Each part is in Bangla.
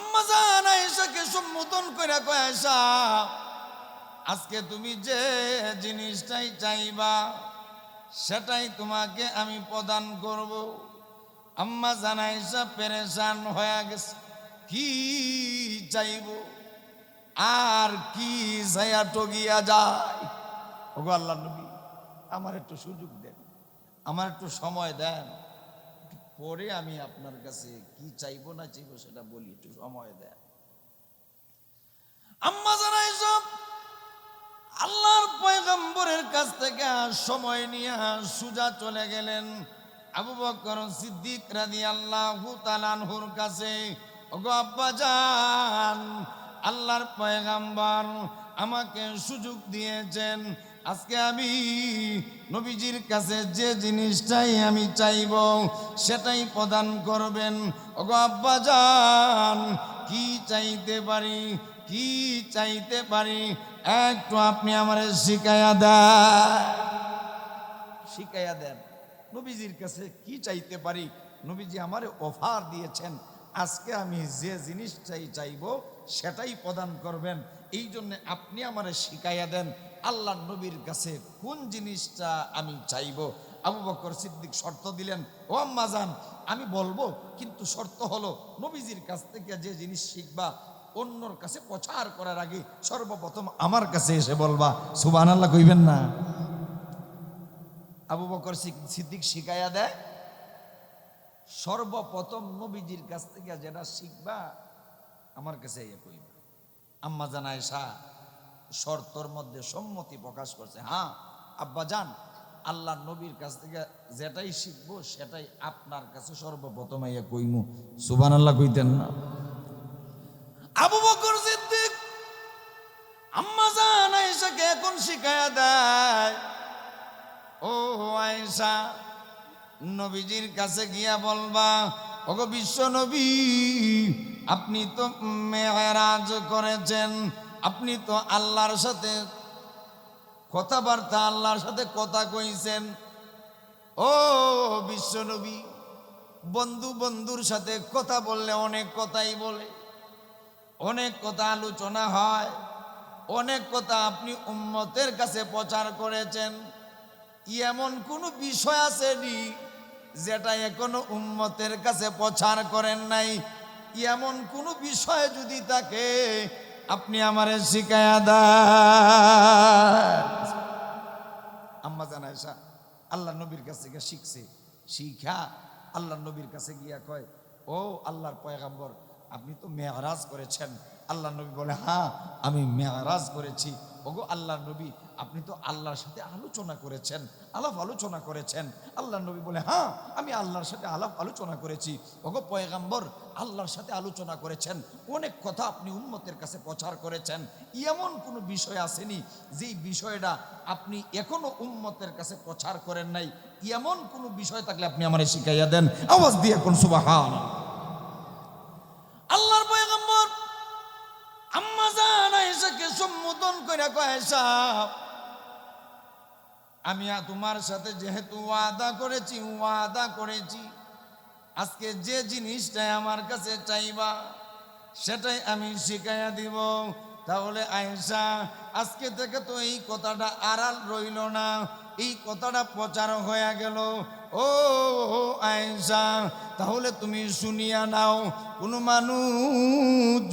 আম্মা জান আয়েশাকে সম্বোধন করে কয় আজকে তুমি যে জিনিসটাই চাইবা, সেটাই তোমাকে আমি প্রদান করব। আম্মা জানাইসা পেরেশান হয়ে গেছে। কি চাইব? আর কি ছায়া টগিয়া যায়? ওগো আল্লাহ নবী, আমার একটু সুযোগ দেন, আমার একটু সময় দেন। পরে আমি আপনার কাছে কি চাইব না চাইব সেটা বলি, একটু সময় দেন। আম্মা জানাইসা আল্লাহর পয়গম্বরের কাছ থেকে সময় নিয়ে সুজা চলে গেলেন আবু বকর সিদ্দিক রাদি আল্লাহ তালানহুর কাছে। আল্লাহর পয়গম্বর আমাকে সুযোগ দিয়েছেন আজকে আমি নবীজির কাছে যে জিনিসটাই আমি চাইব, সেটাই প্রদান করবেন। ওগো আব্বা যান কি চাইতে পারি, কি চাইতে পারি? একটু আপনি আমার শিখাইয়া দেন। শিখাইয়া দেন, নবীজির কাছে কি চাইতে পারি? নবীজি আমারে অফার দিয়েছেন, আজকে আমি যে জিনিসটাই চাইব, সেটাই প্রদান করবেন। এই জন্য আপনি আমারে শিখাইয়া দেন, আল্লাহ নবীর কাছে কোন জিনিসটা আমি চাইব? আবু বকর সিদ্দিক শর্ত দিলেন, ও আম্মাজান আমি বলব, কিন্তু শর্ত হলো নবীজির কাছ থেকে যে জিনিস শিখবা, অন্যর কাছে প্রচার করার আগে সর্বপ্রথম আমার কাছে এসে বলবা। সুবান আল্লাহ কইবেন না। আবু বকর সিদ্দিক শিখাইয়া দেয়, সর্বপ্রথম নবীজির কাছ থেকে যেটা শিখবা, আমার কাছে ইয়ে কইবা। আম্মা জানায় শাহ শর্তর মধ্যে সম্মতি প্রকাশ করছে। হ্যাঁ আব্বা যান আল্লাহ নবীর কাছ থেকে যেটাই শিখব, সেটাই আপনার কাছে সর্বপ্রথম ইয়ে কইমু। সুবান আল্লাহ কইতেন না। আবু বকর সিদ্দিক, আম্মা জান আয়েশাকে এখন শিখায়া দেয়। ও আয়েশা, নবীজির কাছে গিয়া বলবা, ওগো বিশ্ব নবী আপনি তো মেহরাজ করেছেন, আপনি তো আল্লাহর সাথে কথাবার্তা, আল্লাহর সাথে কথা কইছেন। ও বিশ্ব নবী, বন্ধু বন্ধুর সাথে কথা বললে অনেক কথাই বলে, অনেক কথা আলোচনা হয়, অনেক কথা আপনি উম্মতের কাছে প্রচার করেছেন। এমন কোনো বিষয় আসেনি যেটা এখনও উম্মতের কাছে প্রচার করেন নাই। এমন কোনো বিষয় যদি থাকে আপনি আমারে শিখায়া দেন। আম্মা জানায়সা আল্লাহ নবীর কাছ থেকে শিখছে, শিখা। আল্লাহ নবীর কাছে গিয়া কয়, ও আল্লাহর পয়গাম্বর, আপনি তো মেয়ারাজ করেছেন। আল্লাহ নবী বলে হ্যাঁ আমি মেয়ারাজ করেছি। ওগো আল্লাহ নবী, আপনি তো আল্লাহর সাথে আলোচনা করেছেন, আলাপ আলোচনা করেছেন। আল্লাহ নবী বলে হ্যাঁ আমি আল্লাহর সাথে আলাপ আলোচনা করেছি। ওগো পয়গাম্বর, আল্লাহর সাথে আলোচনা করেছেন। অনেক কথা আপনি উন্মতের কাছে প্রচার করেছেন। এমন কোনো বিষয় আসেনি যেই বিষয়টা আপনি এখনও উম্মতের কাছে প্রচার করেন নাই। এমন কোনো বিষয় থাকলে আপনি আমারে শিখাইয়া দেন। আওয়াজ দিয়ে কোন সুবাহান করে আমি তোমার সাথে যেহেতু ওয়াদা করেছি ওয়াদা করেছি। আজকে যে জিনিসটাই আমার কাছে চাইবা, সেটাই আমি শিখাইয়া দিব। তাহলে আয়েশা, আজকে থেকে তো এই কথাটা আড়াল রইল না, এই কথাটা প্রচার হয়ে গেল। ও আয়েশা, তাহলে তুমি শুনিয়া নাও, কোনো মানুষ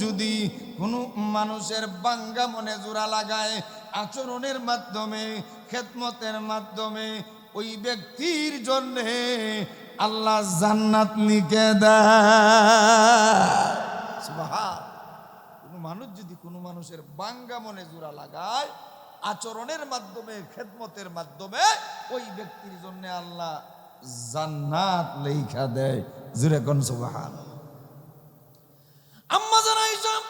যদি কোনো মানুষের বাঙ্গা মনে জোড়া লাগায় আচরণের মাধ্যমে, খেদমতের মাধ্যমে ওই ব্যক্তির জন্যে আল্লাহ জান্নাত দেয়। কোনো মানুষ যদি কোনো মানুষের বাঙ্গা মনে জোড়া লাগায়, আচরণের মাধ্যমে, খেদমতের মাধ্যমে ওই ব্যক্তির জন্য আল্লাহ জান্নাত লেখা দেয়। জুরে কোন সুবহান আম্মা আল্লাহর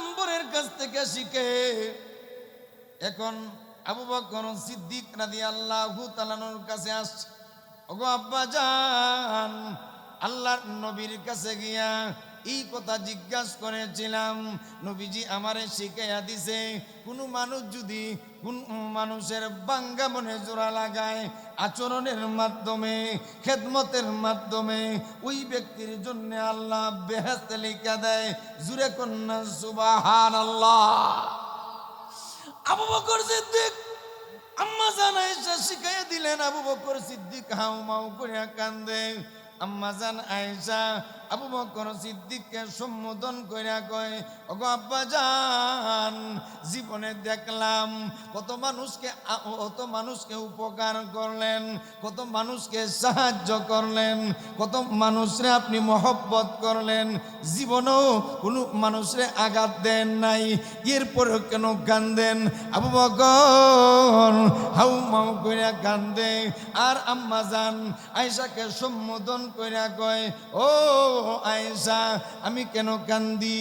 পয়গম্বরের কাছ থেকে শিখে এখন আবু বকর সিদ্দিক রাদিয়াল্লাহু তালানোর কাছে আসছে। ওগো আব্বা জান, আল্লাহর নবীর কাছে গিয়া এই কথা জিজ্ঞাসা করেছিলাম, নবীজি আমারে শিখাইয়া দিছে, কোনো মানুষ যদি কোন মানুষের বাঙ্গা মনে জোড়া লাগায় আচরণের মাধ্যমে, খেদমতের মাধ্যমে, ওই ব্যক্তির জন্য আল্লাহ বেহেস্ত লিখা দেয়, জুরে কন্যা সুবাহান আল্লাহ আবু বকর সিদ্দিক আম্মা জান আয়েশা শিখাইয়া দিলেন, আবু বকর সিদ্দিক হাউ মাউ করিয়া কান্দে। আম্মা জান আয়েশা আবু বকর সিদ্দিককে সম্বোধন কইরা কয়, ওগো আব্বা জান, জীবনে দেখলাম কত মানুষকে কত মানুষকে উপকার করলেন, কত মানুষকে সাহায্য করলেন, কত মানুষরে আপনি মহব্বত করলেন, জীবনেও কোনো মানুষরে আঘাত দেন নাই, এরপরেও কেন কান্দেন? আবু বকর হাউ মাউ কইরা কান্দে। আর আম্মা জান আয়েশাকে সম্বোধন কইরা কয়, ও আয়েশা, আমি কেন কান্দি?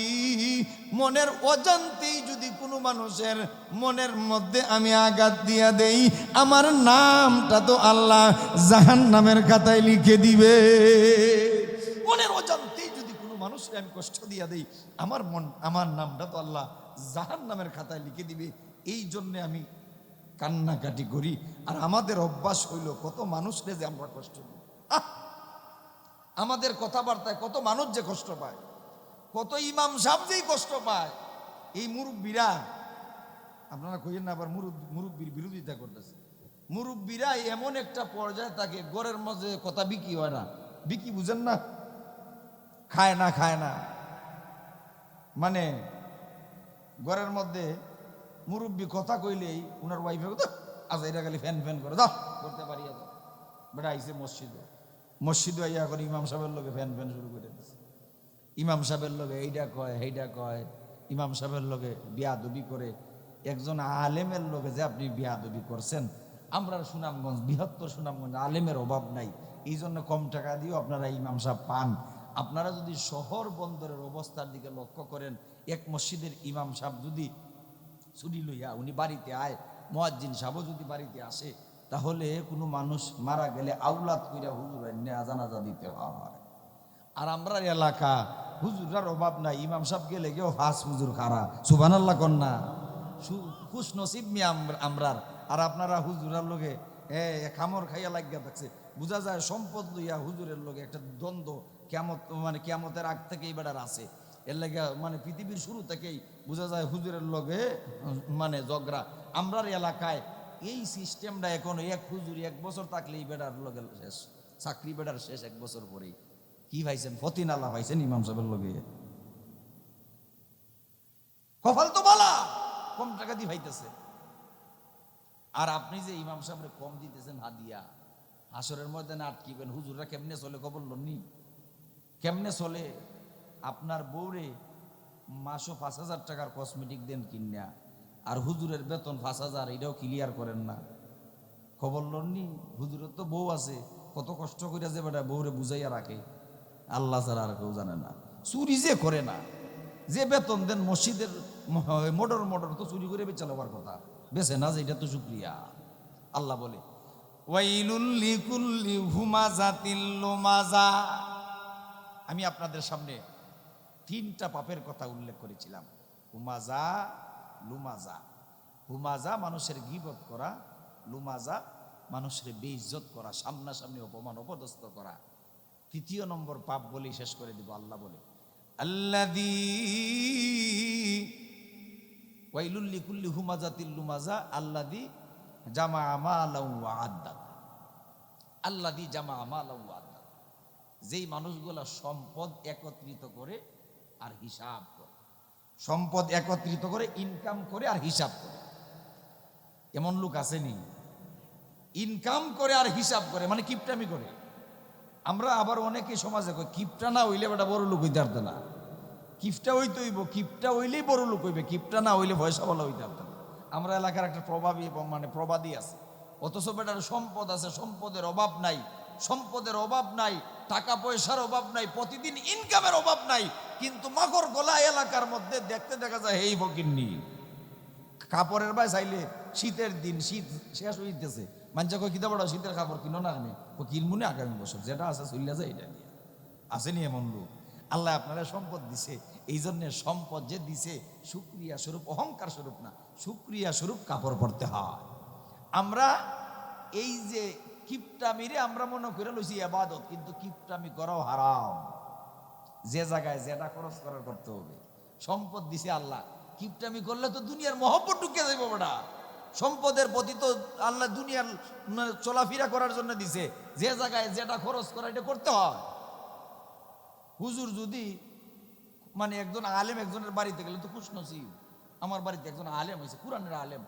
মনের অজান্তেই যদি কোনো মানুষের মনের মধ্যে আমি আঘাত দিয়া দেই, আমার নামটা তো আল্লাহ জাহান নামের খাতায় লিখে দিবে। মনের অজান্তেই যদি কোনো মানুষকে আমি কষ্ট দিয়া দেই, আমার মন, আমার নামটা তো আল্লাহ জাহান নামের খাতায় লিখে দিবে। এই জন্যে আমি কান্নাকাটি করি। আর আমাদের অভ্যাস হইল, কত মানুষকে যে আমরা কষ্ট দিই! আমাদের কথাবার্তায় কত মানুষ যে কষ্ট পায়, কত ইমাম সাহেব যেই কষ্ট পায়, এই মুরব্বীরা, আপনারা কইেন না আবার মুরুব মুরব্বীর বিরোধিতা করতেছে। মুরব্বীরা এমন একটা পর্যায়ে থাকে গড়ের মধ্যে কথা বিকি হয় না। বিকি বুঝেন না? খায় না খায় না। মানে ঘরের মধ্যে মুরব্বী কথা কইলেই উনার ওয়াইফে কথা আজ এটা খালি ফ্যান ফ্যান করে দাও করতে পারি বেটা আইসে মসজিদে। মসজিদে আইয়া করে ইমাম সাহেবের লোকে ফ্যান ফ্যান শুরু করে ইমাম সাহেবের লোকে এইটা কয় সেইটা কয়, ইমাম সাহেবের লোকে বিয়াদবি করে। একজন আলেমের লোকে যে আপনি বিয়া বিয়াদবি করছেন, আমরা সুনামগঞ্জ, বৃহত্তর সুনামগঞ্জ আলেমের অভাব নাই। এই জন্য কম টাকা দিয়েও আপনারা ইমাম সাহেব পান। আপনারা যদি শহর বন্দরের অবস্থার দিকে লক্ষ্য করেন, এক মসজিদের ইমাম সাহেব যদি ছুটি লইয়া উনি বাড়িতে আয়, মোয়াজ্জিন সাহেবও যদি বাড়িতে আসে তাহলে কোনো মানুষ মারা গেলে আউলাদ কইরা হুজুর জানাজা দিতে হয়। আর আমরা এলাকা হুজুরার অভাব নাই ইমাম সাহেব গেলে কেউ ফাঁস হুজুর খারা। সুবান আল্লাহ কন্যা খুশ নসিব মি আমরার। আর আপনারা হুজুরার লোকে এ খামর খাইয়া লাগিয়া থাকছে। বোঝা যায় সম্পদ লইয়া হুজুরের লোকে একটা দ্বন্দ্ব কেমত মানে কেমতের আগ থেকেই বেড়ার আছে। এর লাগে মানে পৃথিবীর শুরু থেকেই বোঝা যায় হুজুরের উম, মানে ঝগড়া। আমরার এলাকায় এই সিস্টেমটা এখন এক হুজুর এক বছর থাকলেই বেড়ার লগে শেষ। চাকরি বেড়ার শেষ এক বছর পরেই। কি ভাইছেন? ফতিন আল্লাহ ভাইছেন ইমাম সাহেবের লগে। কপাল তো বালা, কম টাকা দিয়ে ভাইতেছে। আর আপনি যে ইমাম সাহেবরে কম দিতেছেন হাদিয়া, হাসরের মধ্যে না আটকিবেন, হুজুররা কেমনে চলে খবর লননি? কেমনে চলে? আপনার বউরে মাসও পাঁচ হাজার টাকার কসমেটিক দেন কিনা? আর হুজুরের বেতন পাঁচ হাজার, এটাও ক্লিয়ার করেন না। খবর লননি? হুজুরের তো বউ আছে, কত কষ্ট করে যে বেটা বউরে বুঝাইয়া রাখে। আল্লাহ ছাড়া আর কেউ জানে না। চুরি যে করে না, যে বেতন দেন মসজিদের মোটর মোটর তো চুরি করে বেচালাবার কথা। বেছে না যে এটা তো শুক্রিয়া। আল্লাহ বলে আমি আপনাদের সামনে তিনটা পাপের কথা উল্লেখ করেছিলাম। হুমাজা লুমাজা। হুমাজা মানুষের গিবত করা, লুমাজা মানুষের বেইজ্জত করা, সামনাসামনি অপমান অপদস্থ করা। তৃতীয় নম্বর পাপ বলেই শেষ করে দিব, আল্লাহ বলে আল্লাদি ওয়াইলুল্লি কুল্লি আল্লাদি জামা আমালাউ আদ্দাত আল্লাদি জামা আমালাউ আদ্দাত যেই মানুষগুলা সম্পদ একত্রিত করে আর হিসাব সম্পদ একত্রিত করে ইনকাম করে আর হিসাব করে। এমন লোক আসেনি। ইনকাম করে আর হিসাব করে মানে কিপটামি করে। আমরা আবার অনেকে সমাজে কই, কিপটা না হইলে বেটা বড় লোক হইতে পারতো না। কিপটা হইতে হইব, কিপটা হইলেই বড় লোক হইবে, কিপটা না হইলে পয়সা বলা হইতে পারতো না। আমরা এলাকার একটা প্রভাবী মানে প্রবাদী আছে। অথচ বেটার সম্পদ আছে, সম্পদের অভাব নাই, সম্পদের অভাব নাই টাকা পয়সার অভাব নাই, প্রতিদিন ইনকামের অভাব নাই, কিন্তু মাকড় গোলা এলাকার মধ্যে দেখতে দেখা যায় এই ফকিন্নি। কাপড়ের ভাই চাইলে শীতের দিন, শীত শেষ হইতেছে। মানুষ কই কিতা শীতের কাপড় কিনো না আমি ও কিনবো না আগামী বছর, যেটা আছে চলিয়া যায় এটা দিয়ে আসেনি এমন লোক। আল্লাহ আপনারা সম্পদ দিছে এই জন্য সম্পদ যে দিছে, সুক্রিয়া স্বরূপ, অহংকার স্বরূপ না, সুক্রিয়া স্বরূপ কাপড় পরতে হয়। আমরা এই যে কিপটামিরে আমরা মনে করে লইছি আবাদত কিন্তু কিপটামি করাও হারাম। যে জায়গায় যেটা খরচ করার করতে হবে। সম্পদ দিছে আল্লাহ। কিপটামি করলে তো দুনিয়ার মহব্বত ঢুকে যাইব বেটা। সম্পদের প্রতি তো আল্লাহ দুনিয়ার মানে চলাফেরা করার জন্য দিছে। যে জায়গায় যেটা খরচ করা, এটা করতে হয়। হুজুর যদি মানে একজন আলেম একজনের বাড়িতে গেলে তো খুশ নসিব আমার বাড়িতে একজন আলেম হয়েছে কোরআনের আলেম!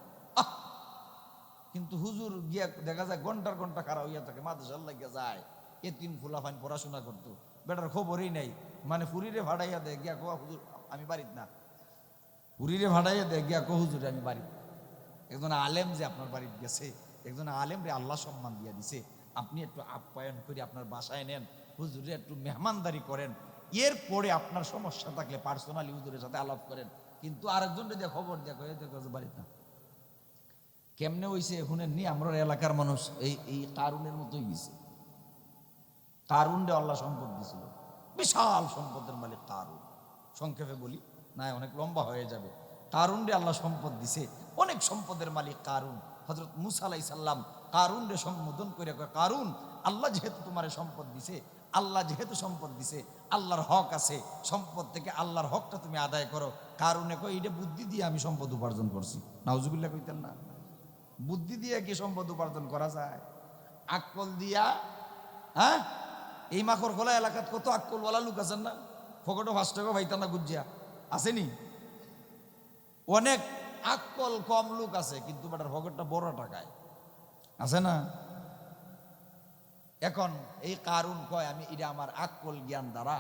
কিন্তু হুজুর গিয়া দেখা যায় ঘণ্টার ঘণ্টা খারাপ হইয়া থাকে, মাদ্রাসার লাগিয়া যায়। এতিম ফুলাফাইন পড়াশোনা করতো, বেটার খবরই নেই। মানে ফুরিরে ভাড়াইয়া দেয়, গিয়া কোয়া, হুজুর, আমি বাড়িত না। ফুরিরে ভাড়াইয়া দেয়, গিয়া কো হুজুর, আমি বাড়িত একজন আলেম যে আপনার বাড়িতে গেছে, একজন আলেম রে আল্লাহ সম্মান দিয়া দিছে, আপনি একটু আপ্যায়ন করে আপনার বাসায় নেন, হুজুরে একটু মেহমানদারি করেন। এরপরে আপনার সমস্যা থাকলে পার্সোনালি হুজুরের সাথে আলাপ করেন। কিন্তু আরেকজন দিয়ে খবর দেখো এই দেখো বাড়িতে না। কেমনে হইছে? শুনেন নি আমরা এলাকার মানুষ, এই এই কারুনের মতোই গেছে কারুন রে আল্লাহ সম্পদ দিছিল। বিশাল সম্পদের মালিক কারুন। সংক্ষেপে বলি না অনেক লম্বা হয়ে যাবে। কারুন রে আল্লাহ সম্পদ দিছে, অনেক সম্পদের মালিক কারুন। হজরত মুসা আলাই সাল্লাম কারুন রে সম্বোধন করে কারুন, আল্লাহ যেহেতু তোমার সম্পদ দিছে, আল্লাহ যেহেতু সম্পদ দিছে, আল্লাহর হক আছে, সম্পদ থেকে আল্লাহর হকটা তুমি আদায় করো। কারণে কয় এটা বুদ্ধি দিয়ে আমি সম্পদ উপার্জন করছি। নাউজুবিল্লাহ কইতেন না। বুদ্ধি দিয়ে কি সম্পদ উপার্জন করা যায়? আকল দিয়া হ্যাঁ? এই মাখর খোলা এলাকাত কত আকলওয়ালা লোক আছেন না? ফকটো পাঁচ টাকা ভাইতাম না গুজিয়া আসেনি? অনেক আকল কম লোক আছে, কিন্তু বেটার ফকটটা বড় টাকায়। আছে না? এখন এই কারণ কয়, আমি এটা আমার আকল জ্ঞান দ্বারা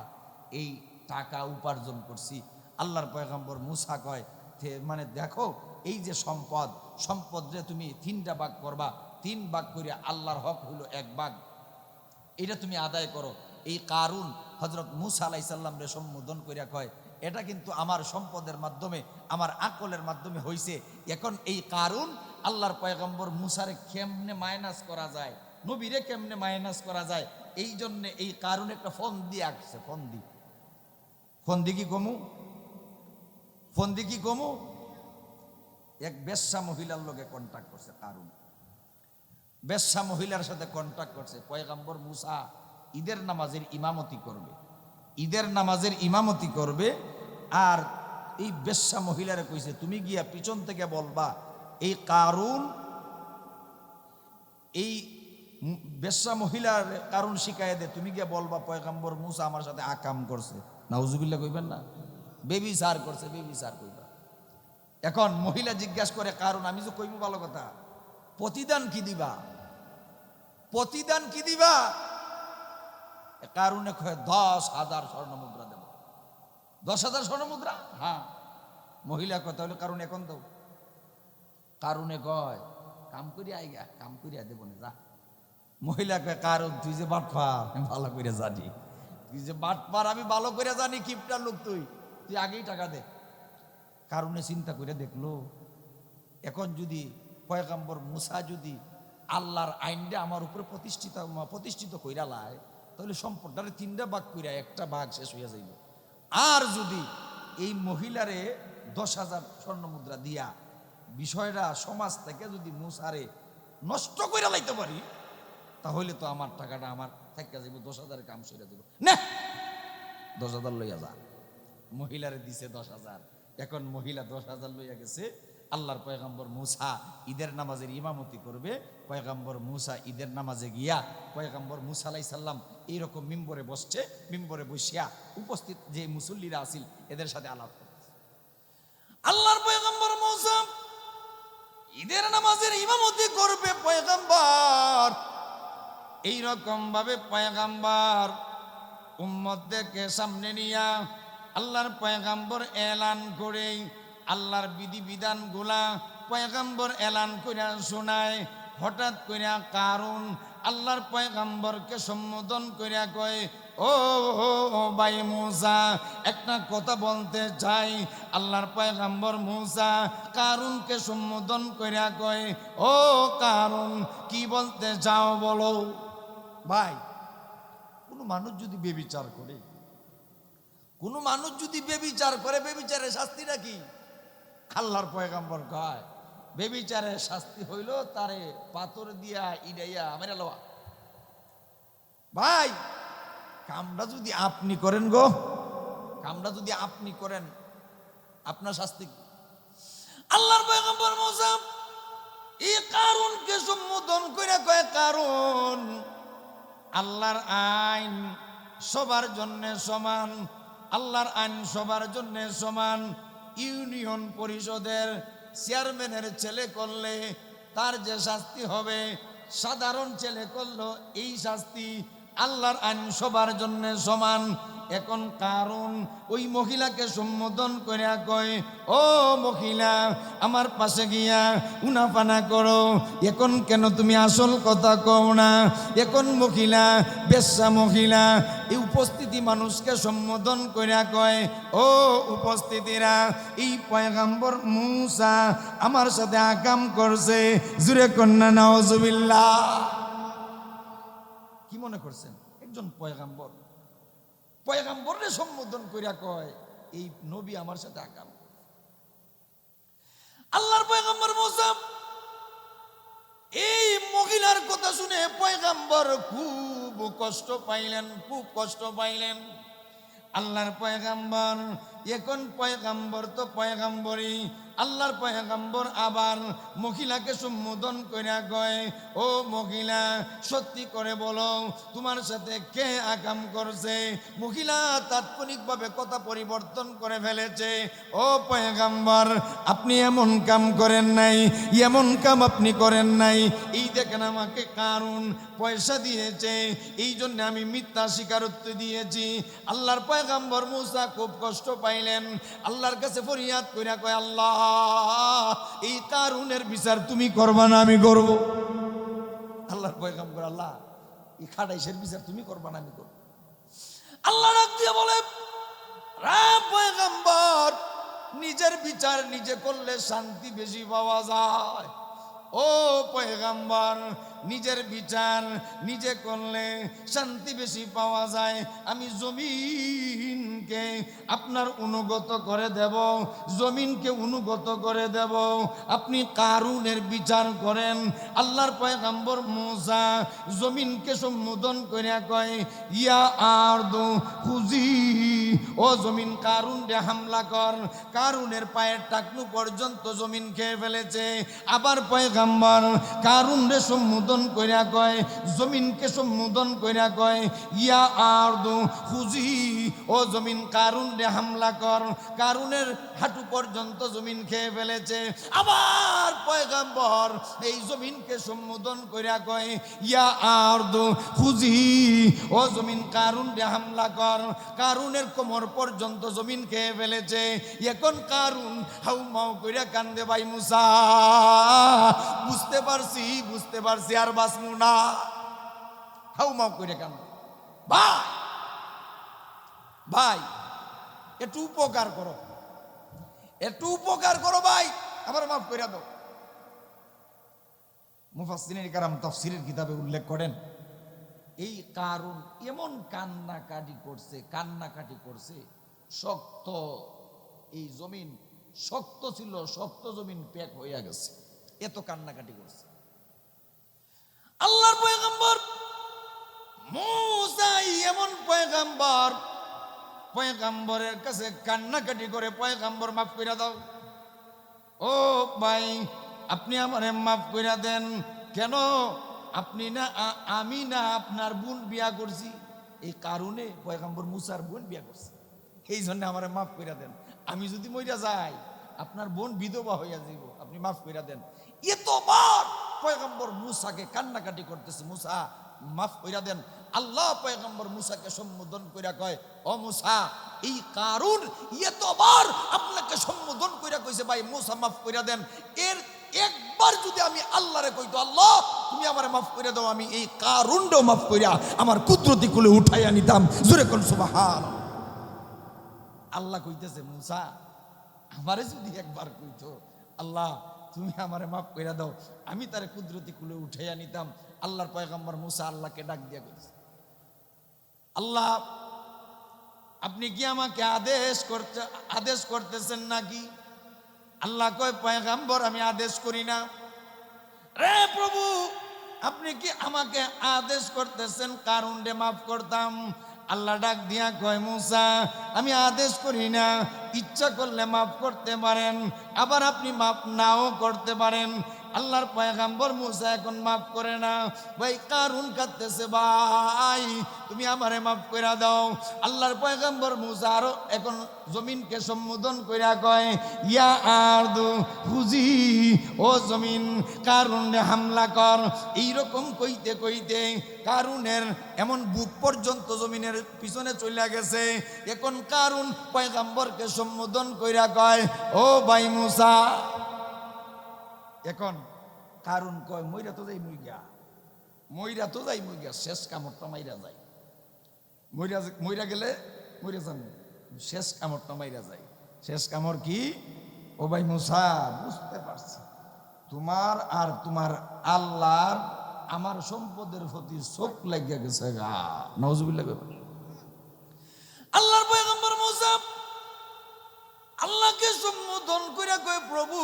এই টাকা উপার্জন করছি। আল্লাহর পয়গম্বর মুসা কয় মানে দেখো এই যে সম্পদ সম্পদ যে তুমি তিনটা ভাগ করবা, তিন ভাগ করে আল্লাহর হক হইল এক ভাগ। এটা তুমি আদায় করো। এই কারুন হজরত মুসা আলাই সাল্লামরে সম্বোধন করিয়া কয়, এটা কিন্তু আমার সম্পদের মাধ্যমে, আমার আকলের মাধ্যমে হইছে। এখন এই কারুন আল্লাহর পয়গম্বর মুসারে কেমনে মাইনাস করা যায়, নবীরে কেমনে মাইনাস করা যায়, এই জন্য এই কারুন একটা ফোন দিয়ে আসছে ফোন দি ফোন দি কি কমু? ফোন দি কি কমু? এক বেশ্যা মহিলার লোকে কন্ট্যাক্ট করছে কারুন বেশ্যা মহিলার সাথে কন্ট্যাক্ট করছে, পয়গাম্বর মুসা ঈদের নামাজের ইমামতি করবে। ঈদের নামাজের ইমামতি করবে, আর এই বেশ্যা মহিলারে কইছে, তুমি গিয়া পিছন থেকে বলবা, এই কারুন, এই বেশ্যা মহিলার কারণ শিখাই দে, তুমি গিয়া বলবা, পয়গাম্বর মুসা আমার সাথে আকাম করছে। নাউজুবিল্লাহ কইবেন না? বেবি সার করছে, বেবি সার কইবা এখন মহিলা জিজ্ঞাসা করে, কারণ আমি তো কইবো ভালো কথা, প্রতিদান কি দিবা? প্রতিদান কি দিবা? কারণে কয় দশ হাজার স্বর্ণ মুদ্রা দেব। দশ হাজার স্বর্ণ মুদ্রা? হ্যাঁ। মহিলা কয়, তাহলে কারণ এখন দাও। কারণে কয়, কাম করিয়া আইগা কাম করিয়া দেব না, যা। মহিলা কয়, কারণ তুই যে বাটপার আমি ভালো করে জানি। তুই যে বাটপার আমি ভালো করে জানি, কিপটার লোক তুই। তুই আগেই টাকা দে। কারণে চিন্তা করে দেখল, এখন যদি পয়গাম্বর মুসা যদি আল্লাহর আইনটা আমার উপরে প্রতিষ্ঠিত প্রতিষ্ঠিত কইরা লায়, তাহলে সম্পদটারে তিনটা ভাগ কইরা একটা ভাগ শেষ হইয়া যাইব। আর যদি এই মহিলারে দশ হাজার স্বর্ণ মুদ্রা দিয়া বিষয়টা সমাজ থেকে যদি মুসারে নষ্ট কইরা লাইতে পারি, তাহলে তো আমার টাকাটা আমার থেকে যাইব, দশ হাজারের কাম সইরা দেব না, দশ হাজার লইয়া যা। মহিলারে দিছে দশ হাজার। এখন মহিলা দশ হাজার লইয়া গেছে, আল্লাহর পয়গাম্বর মুসা ঈদের নামাজের ইমামতি করবে, পয়গাম্বর মুসা ঈদের নামাজে গিয়া পয়গাম্বর মুসা আলাই সাল্লাম এইরকম মিম্বরে বসছে, মিম্বরে বসিয়া উপস্থিত যে মুসল্লিরা আসিল এদের সাথে আলাপ আল্লাহর পয়গাম্বর মুসা ঈদের নামাজের ইমামতি করবে পয়গাম্বর। এইরকম ভাবে পয়গাম্বর উম্মতদেরকে সামনে নিয়া আল্লাহর পয়গাম্বর এলান করে আল্লাহর বিধি বিধানগুলা পয়গাম্বর এলান করে শোনায়, হঠাৎ কইরা কারণ আল্লাহর পয়গাম্বরকে সম্বোধন কইরা কয় ও ভাই মুসা, একটা কথা বলতে চাই। আল্লাহর পয়গাম্বর মুসা কারুনকে সম্বোধন কইরা কয়, ও কারুন, কি বলতে চাও বলো? ভাই, কোনো মানুষ যদি বেবিচার করে কোন মানুষ যদি বেবিচার করে, বেবিচারের শাস্তিটা কি? আল্লাহর পয়গাম্বর কয়, বেবিচারের শাস্তি হইল তারে পাথর দিয়া ইডাইয়া মেরে লওয়া। ভাই, কামটা যদি আপনি করেন গো, কামটা যদি আপনি করেন, আপনার শাস্তি কি? আল্লাহর পয়গম্বর মোসাম এই কারণকে সম্বোধন করে কয় কারণ, আল্লাহর আইন সবার জন্য সমান। আল্লাহর আইন সবার জন্য সমান ইউনিয়ন পরিষদের চেয়ারম্যানের ছেলে করলে তার যে শাস্তি হবে, সাধারণ ছেলে করল এই শাস্তি আল্লাহর আইন সবার জন্য সমান এখন কারণ, ওই মহিলাকে সম্বোধন করে কয়, ও মহিলা, আমার পাশে গিয়া উনাফানা করো। এখন কেন তুমি আসল কথা কও না? এখন মহিলা, বেশ্যা মহিলা, এই উপস্থিতি মানুষকে সম্বোধন করে কয়, ও উপস্থিতিরা, এই পয়গাম্বর মুসা আমার সাথে আকাম করছে। জুরে কন্যা নওয়াজুবিল্লাহ কি মনে করছেন? একজন পয়গাম্বর। পয়গাম্বরে সম্বোধন কইরা কয়, এই নবী আমার সাথে আকাম আল্লাহর পয়গাম্বর মোসাম এই মহিলার কথা শুনে পয়গাম্বর খুব কষ্ট পাইলেন, খুব কষ্ট পাইলেন। আল্লাহর পয়গাম্বর, এখন পয়গাম্বর তো পয়গাম্বরই। আল্লাহর পয়গাম্বর আবার মহিলাকে সম্বোধন কইরা কয়, ও মহিলা, সত্যি করে বলো, তোমার সাথে কে আকাম করছে? মহিলা তাৎক্ষণিকভাবে কথা পরিবর্তন করে ফেলেছে, ও পয়গাম্বর, আপনি এমন কাম করেন নাই, এমন কাম আপনি করেন নাই। এই দেখেন আমাকে কারণ পয়সা দিয়েছে, এই জন্য আমি মিথ্যা স্বীকারত্ব দিয়েছি। আল্লাহর পয়গাম্বর মুসা খুব কষ্ট পাইলেন। আল্লাহর কাছে ফরিয়াদ কইরা কয়, আল্লাহ এই তারুণের বিচার তুমি করবা না, আমি করব। আল্লাহর পয়গাম করে আল্লাহ, এই খাটাইশের বিচার তুমি করবা না, আমি করব। আল্লাহ দিয়ে বলে, রাম পয়গাম্বর, নিজের বিচার নিজে করলে শান্তি বেশি পাওয়া যায়। ও পয়গাম্বর নিজের বিচার নিজে করলে শান্তি বেশি পাওয়া যায়। আমি জমিনকে আপনার অনুগত করে দেব, জমিনকে অনুগত করে দেব। আপনি কারুনের বিচার করেন। আল্লাহর পয়গাম্বর মোসা জমিনকে সম্বোধন করে কয়, ইয়া আর দো খুজি ও জমিন কারুন রে হামলা কর। কারুনের পায়ের টাকনু পর্যন্ত জমিন খেয়ে ফেলেছে। আবার পয়গাম্বর কারুন রে সম্বোধন কইরা কয়, জমিনকে সম্বোধন কইরা কয়, ইয়া আর দো খুজি, ও জমিন কারুন রে হামলা কর। কারুনের হাঁটু পর্যন্ত জমিন খেয়ে ফেলেছে। আবার পয়গাম্বর এই জমিনকে সম্বোধন কইরা কয়, ইয়া আর দো খুজি, ও জমিন কারুন রে হামলা কর। কারুনের কোমর পর্যন্ত জমিন খেয়ে ফেলেছে। এখন কারুন হাউ মাউ কইরা কান্দে ভাই মুসা। বুঝতে পারছি বুঝতে পারছি, আর বাসমু না। হাউ মাউ কইরা কান্দে। ভাই ভাই, একটু উপকার করো। একটু উপকার করো ভাই, আমার মাফ কইরা দাও। মুফাসসিরিন কারাম তাফসিরের কিতাবে উল্লেখ করেন। এই কারণ এমন কান্নাকাটি করছে কান্নাকাটি করছে, শক্ত, এই জমিন শক্ত ছিল, শক্ত জমিন প্যাক হইয়া গেছে, এত কান্নাকাটি করছে। আল্লাহর পয়গম্বর, মুসাই এমন পয়গম্বর, পয়গম্বরের কাছে কান্নাকাটি করে পয়গম্বর মাফ করে দাও। ও ভাই, আপনি আমারে মাফ করে দেন, কেন আপনি না আমি না আপনার বোন বিয়া করছি। এই কারণে পয়গম্বর মুসার বোন বিয়া করছে। এই জন্য আমারে মাফ করে দেন। আমি যদি মইরা যাই, আপনার বোন বিধবা হইয়া যাইব, আপনি মাফ করে দেন। এতবার পয়গম্বর মুসাকে কান্নাকাটি করতেছে। মুসা, মাফ কইরা দেন। আল্লাহ পয়গম্বর মুসাকে সম্বোধন কইরা কয়, ও মুসা, এই কারণ এতবার আপনাকে সম্বোধন কইরা কইছে ভাই, মুসা মাফ কইরা দেন। এর একবার যদি আমি আল্লাহরে কইতো আল্লাহ, তুমি আমারে মাফ করে দাও, আমি এই কারুণ্ড মাফ করিয়া আমার কুদরতি কুলে উঠাইয়া নিতাম। জোরে কোন সুবহান। আল্লাহ কইতেছে, মুসা, আমারে যদি একবার কইতো আল্লাহ, তুমি আমারে মাফ কইরা দাও, আমি তারে কুদরতি কুলে উঠাইয়া নিতাম। আল্লাহর পয়গম্বর মুসা আল্লাহকে ডাক দিয়া কইছে আল্লাহ, আপনি কি আমাকে আদেশ করতে, আদেশ করতেছেন নাকি? আল্লাহ কয়, পয়গাম্বর, আমি আদেশ করি না। রে প্রভু, আপনি কি আমাকে আদেশ করতেছেন? কারণ মাফ করতাম। আল্লাহ ডাক দিয়া কয়, মুসা, আমি আদেশ করি না। ইচ্ছা করলে মাফ করতে পারেন, আবার আপনি মাফ নাও করতে পারেন। আল্লাহর পয়গাম্বর মুসা এখন মাফ করে না। ভাই, কারুন কাঁদতেছে ভাই, তুমি আমারে মাফ করে দাও। আল্লাহর পয়গাম্বর মুসা আরও এখন জমিনকে সম্বোধন কইরা কয়, ইয়া আরদু হুজি ও জমিন, কারুনে হামলা কর। এইরকম কইতে কইতে কারুনের এমন বুক পর্যন্ত জমিনের পিছনে চলে গেছে। এখন কারুন পয়গাম্বরকে সম্বোধন কইরা কয়, ও ভাই মুসা এখন? কারণ কয় মইরা তো যাই মুইগা মইরা তো যাই মুইগা শেষ কামড়টা মাইরা যায়। মইরা মইরা গেলে মইরা যান শেষ কামড়টা মাইরা যায়। শেষ কামড় কি? ও ভাই মুসা বুঝতে পারছি। তোমার আর তোমার আল্লাহর আমার সম্পদের প্রতি চোখ লাগিয়া গেছে গা। নজবিল্লা আল্লাহর পয়গম্বর মুসা আল্লাহকে সম্বোধন করে কয় প্রভু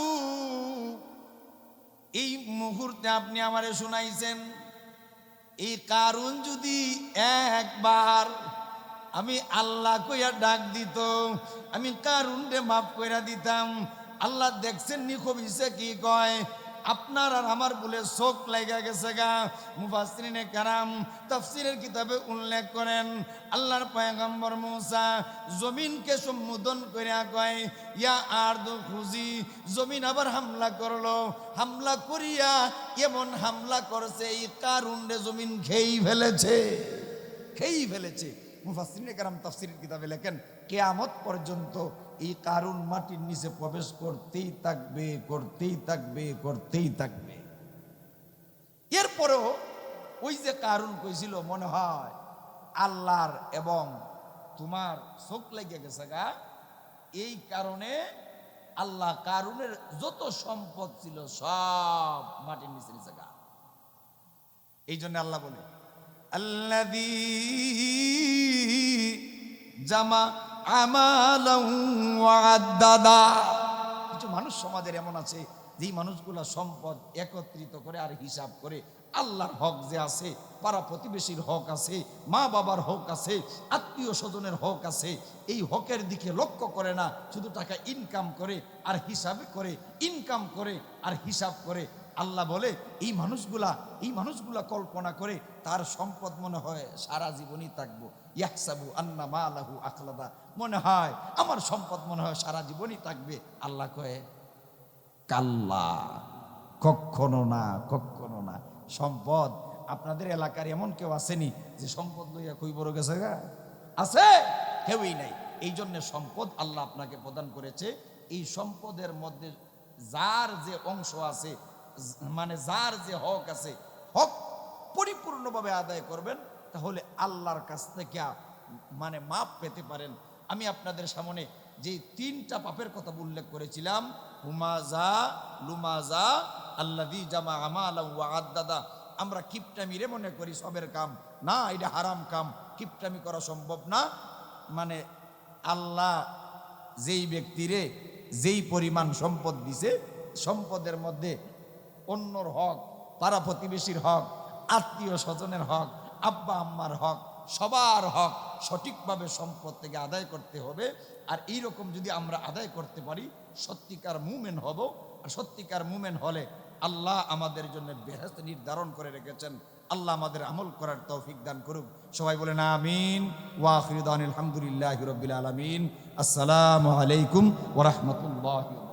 এই মুহূর্তে আপনি আমারে শুনাইছেন, এই কারণ যদি একবার আমি আল্লাহ কইয়া ডাক দিত, আমি কারুন রে মাফ কইরা দিতাম। আল্লাহ দেখছেন নি খবিসে কি কয়? আপনার আর আমার বলে চোখ লাগা গেছে গা। মুফাসরিনে কারাম তাফসিরের কিতাবে উল্লেখ করেন, আল্লাহর পয়গম্বর মুসা জমিনকে সম্বোধন করিয়া কয়, ইয়া আর দু খুঁজি, জমিন আবার হামলা করল। হামলা করিয়া এমন হামলা করছে, এই কারুন্ডে জমিন খেয়েই ফেলেছে। খেয়েই ফেলেছে। মুফাসরিনে কারাম তাফসিরের কিতাবে লেখেন, কেয়ামত পর্যন্ত এই কারুন মাটির নিচে প্রবেশ করতেই থাকবে করতেই থাকবে করতেই থাকবে। এরপরেও ওই যে কারুন কইছিল, মনে হয় আল্লাহর এবং তোমার চোখ লেগে গেছে গা, এই কারণে আল্লাহ কারুনের যত সম্পদ ছিল সব মাটির নিচে নিচে গা। এই জন্য আল্লাহ বলে আল্লাহ জামা কিছু মানুষ সমাজের এমন আছে, যেই মানুষগুলা সম্পদ একত্রিত করে আর হিসাব করে আল্লাহর হক যে আছে, পাড়া প্রতিবেশীর হক আছে, মা বাবার হক আছে, আত্মীয় স্বজনের হক আছে, এই হকের দিকে লক্ষ্য করে না, শুধু টাকা ইনকাম করে আর হিসাবে করে ইনকাম করে আর হিসাব করে। আল্লাহ বলে, এই মানুষগুলা এই মানুষগুলা কল্পনা করে তার সম্পদ মনে হয় সারা জীবনই থাকব। ইয়াকসাবু আন্না মা আল্লাহু আখলাদা। মনে হয় আমার সম্পদ মনে হয় সারা জীবনই থাকবে। আল্লাহ কয়ে, কাল্লা কখনো না কখনো না। সম্পদ আপনাদের এলাকার এমন কেউ আসেনি যে সম্পদ লইয়া কই বড় গেছে গা। আছে? কেউই নাই। এই জন্য সম্পদ আল্লাহ আপনাকে প্রদান করেছে। এই সম্পদের মধ্যে যার যে অংশ আছে মানে যার যে হক আছে, হক পরিপূর্ণভাবে আদায় করবেন। তাহলে আল্লাহর কাছ থেকে মানে মাপ পেতে পারেন। আমি আপনাদের সামনে যে তিনটা পাপের কথা উল্লেখ করেছিলাম হুমাজা লুমাজা আল্লাদি জামা আমাল আদাদা। আমরা কিপটামি রে মনে করি সবের কাম। না, এটা হারাম কাম। কিপটামি করা সম্ভব না। মানে আল্লাহ যেই ব্যক্তিরে যেই পরিমাণ সম্পদ দিছে, সম্পদের মধ্যে অন্যর হক পাড়া প্রতিবেশীর হক, আত্মীয় স্বজনের হক আব্বা আম্মার হক, সবার হক, সঠিকভাবে সম্পদ থেকে আদায় করতে হবে। আর এই রকম যদি আমরা আদায় করতে পারি, সত্যিকার মুমেন হব। আর সত্যিকার মুমেন হলে আল্লাহ আমাদের জন্য বেহেস্ত নির্ধারণ করে রেখেছেন। আল্লাহ আমাদের আমল করার তৌফিক দান করুক। সবাই বলেন আমিন। ওয়াখিরুদ্দান আলহামদুলিল্লাহ রবিল আলমিন। আসসালামু আলাইকুম ওরহমতুল্লাহ